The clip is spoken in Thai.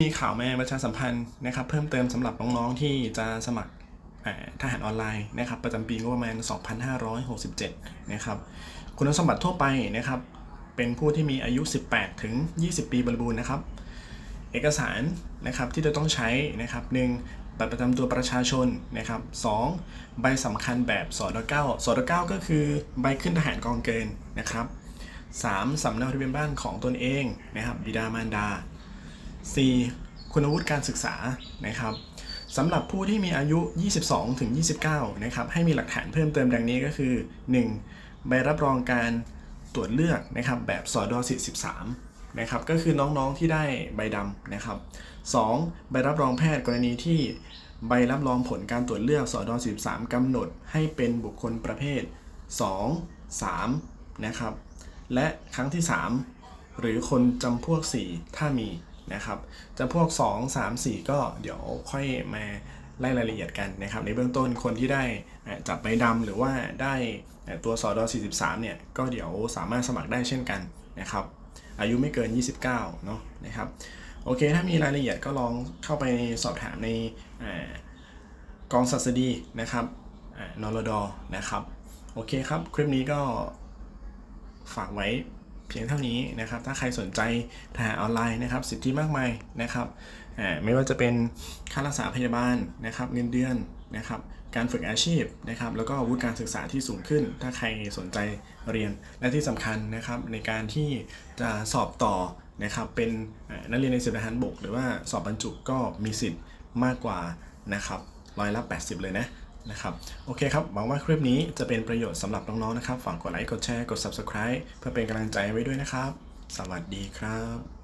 มีข่าวมาประชาสัมพันธ์นะครับเพิ่มเติมสำหรับน้องๆที่จะสมัครทหารออนไลน์นะครับประจำปีงบประมาณ 2567 นะครับคุณสมบัติทั่วไปนะครับเป็นผู้ที่มีอายุ 18 ถึง 20 ปีบริบูรณ์นะครับ เอกสารนะครับที่จะต้องใช้นะครับหนึ่งบัตรประจำตัวประชาชนนะครับสองใบสำคัญแบบสอดเก้าสอดเก้าก็คือใบขึ้นทหารกองเกินนะครับสามสำเนาทะเบียนบ้านของตนเองนะครับบิดามารดา 4. คุณวุฒิการศึกษานะครับสำหรับผู้ที่มีอายุ 22 ถึง 29 นะครับ ให้มีหลักฐานเพิ่มเติมดังนี้ก็คือ 1. ใบรับรองการตรวจเลือกนะครับแบบสอดอ43นะครับก็คือน้องๆที่ได้ใบดำนะครับ 2. ใบรับรองแพทย์กรณีที่ใบรับรองผลการตรวจเลือกสอดอ43กำหนดให้เป็นบุคคลประเภท 2 3นะครับและครั้งที่ 3 หรือคนจำพวก 4 ถ้ามี นะครับจำพวก 2 3 4 ก็เดี๋ยวค่อยมาไล่รายละเอียดกันนะครับในเบื้องต้นคนที่ได้จับใบดำหรือว่าได้เอ่อตัวสอด43เนี่ยก็เดี๋ยวสามารถสมัครได้เช่นกันนะครับอายุไม่เกิน 29 เนาะนะครับโอเค ถ้ามีรายละเอียดก็ลองเข้าไปสอบถามในอกองศัสดีนะครับเอ่อนรดนะครับ โอเคครับ คลิปนี้ก็ฝากไว้ เพียงเท่านี้นะครับ ถ้าใครสนใจทหารออนไลน์นะครับสิทธิมากมายนะครับไม่ว่าจะเป็นค่ารักษาพยาบาลนะครับเงินเดือนนะครับการฝึกอาชีพนะครับแล้วก็วุฒิการศึกษาที่สูงขึ้น ถ้าใครสนใจเรียนและที่สำคัญนะครับในการที่จะสอบต่อนะครับเป็นนักเรียนในสิบทหารบก หรือว่าสอบบรรจุก็มีสิทธิ์มากกว่านะครับร้อยละ 80 เลยนะ นะครับโอเคครับ หวังว่าคลิปนี้จะเป็นประโยชน์สำหรับน้องๆนะครับ ฝากกดไลค์ กดแชร์ กด Subscribe เพื่อเป็นกำลังใจไว้ด้วยนะครับ สวัสดีครับ